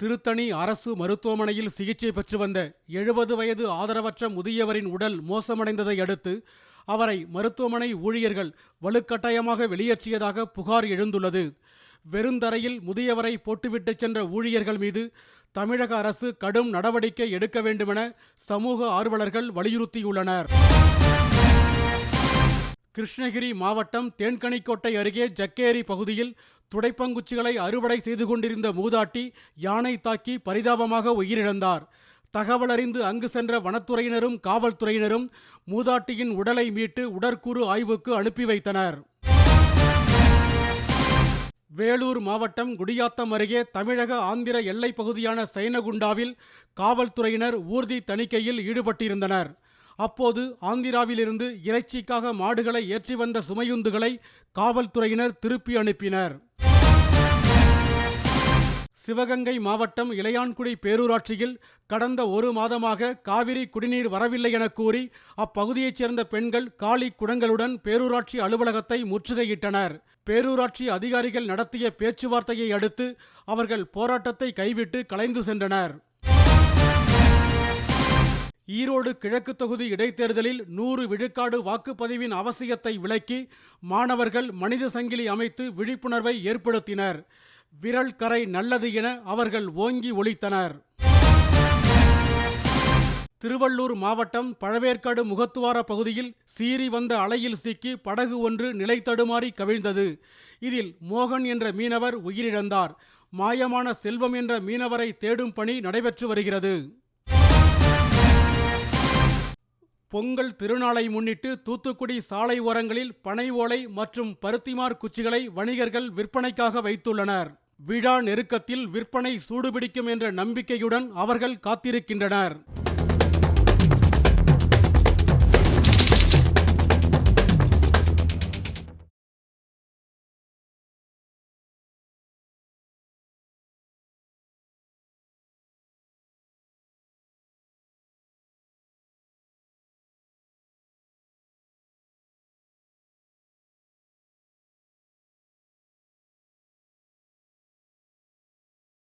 திருத்தணி அரசு மருத்துவமனையில் சிகிச்சை பெற்று வந்த எழுபது வயது ஆதரவற்ற முதியவரின் உடல் மோசமடைந்ததை அடுத்து அவரை மருத்துவமனை ஊழியர்கள் வலுக்கட்டாயமாக வெளியேற்றியதாக புகார் எழுந்துள்ளது. வெறுந்தரையில் முதியவரை போட்டுவிட்டு சென்ற ஊழியர்கள் மீது தமிழக அரசு கடும் நடவடிக்கை எடுக்க வேண்டுமென சமூக ஆர்வலர்கள் வலியுறுத்தியுள்ளனர். கிருஷ்ணகிரி மாவட்டம் தேன்கனிக்கோட்டை அருகே ஜக்கேரி பகுதியில் துடைப்பங்குச்சிகளை அறுவடை செய்து கொண்டிருந்த மூதாட்டி யானை தாக்கி பரிதாபமாக உயிரிழந்தார். தகவலறிந்து அங்கு சென்ற வனத்துறையினரும் காவல்துறையினரும் மூதாட்டியின் உடலை மீட்டு உடற்கூறு ஆய்வுக்கு அனுப்பி வைத்தனர். வேலூர் மாவட்டம் குடியாத்தம் அருகே தமிழக ஆந்திர எல்லைப் பகுதியான சைனகுண்டாவில் காவல்துறையினர் ஊர்தி தணிக்கையில் ஈடுபட்டிருந்தனர். அப்போது ஆந்திராவிலிருந்து இறைச்சிக்காக மாடுகளை ஏற்றி வந்த சுமையுந்துகளை காவல்துறையினர் திருப்பி அனுப்பினர். சிவகங்கை மாவட்டம் இளையான்குடி பேரூராட்சியில் கடந்த ஒரு மாதமாக காவிரி குடிநீர் வரவில்லை என கூறி அப்பகுதியைச் சேர்ந்த பெண்கள் காலி குடங்களுடன் பேரூராட்சி அலுவலகத்தை முற்றுகையிட்டனர். பேரூராட்சி அதிகாரிகள் நடத்திய பேச்சுவார்த்தையை அடுத்து அவர்கள் போராட்டத்தை கைவிட்டு கலைந்து சென்றனர். ஈரோடு கிழக்கு தொகுதி இடைத்தேர்தலில் நூறு விழுக்காடு வாக்குப்பதிவின் அவசியத்தை விளக்கி மாணவர்கள் மனித சங்கிலி அமைத்து விழிப்புணர்வை ஏற்படுத்தினர். விரல் கரை நல்லது என அவர்கள் ஓங்கி ஒலித்தனர். திருவள்ளூர் மாவட்டம் பழவேற்காடு முகத்துவார பகுதியில் சீறி வந்த அலையில் சிக்கி படகு ஒன்று நிலை தடுமாறி கவிழ்ந்தது. இதில் மோகன் என்ற மீனவர் உயிரிழந்தார். மாயமான செல்வம் என்ற மீனவரை தேடும் பணி நடைபெற்று வருகிறது. பொங்கல் திருநாளை முன்னிட்டு தூத்துக்குடி சாலை ஓரங்களில் பனை ஓலை மற்றும் பருத்திமார் குச்சிகளை வணிகர்கள் விற்பனைக்காக வைத்துள்ளனர். விழா நெருக்கத்தில் விற்பனை சூடுபிடிக்கும் என்ற நம்பிக்கையுடன் அவர்கள் காத்திருக்கின்றனர்.